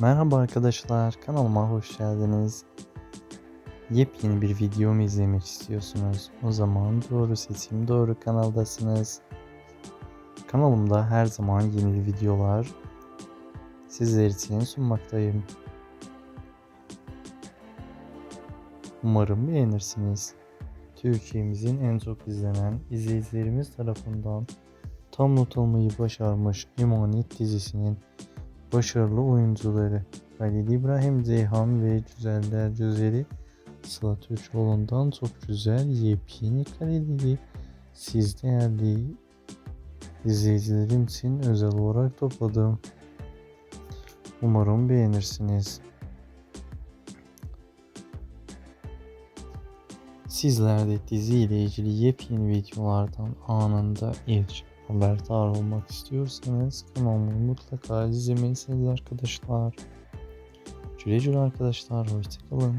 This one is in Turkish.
Merhaba arkadaşlar, kanalıma hoş geldiniz. Yepyeni bir videomu izlemek istiyorsunuz. O zaman doğru seçim, doğru kanaldasınız. Kanalımda her zaman yeni videolar sizler için sunmaktayım. Umarım beğenirsiniz. Türkiye'mizin en çok izlenen izleyicilerimiz tarafından tam not almayı başarmış Emanet dizisinin başarılı oyuncuları Halil İbrahim Ceyhan ve Güzeller Güzeli Sıla Türkoğlu'ndan çok güzel yepyeni kaliteli siz değerli izleyicilerim için özel olarak topladım. Umarım beğenirsiniz. Sizler de dizi ile ilgili yepyeni videolardan anında ilk haberdar olmak istiyorsanız kanalımı mutlaka izlemelisiniz arkadaşlar. Güle güle arkadaşlar. Hoşçakalın.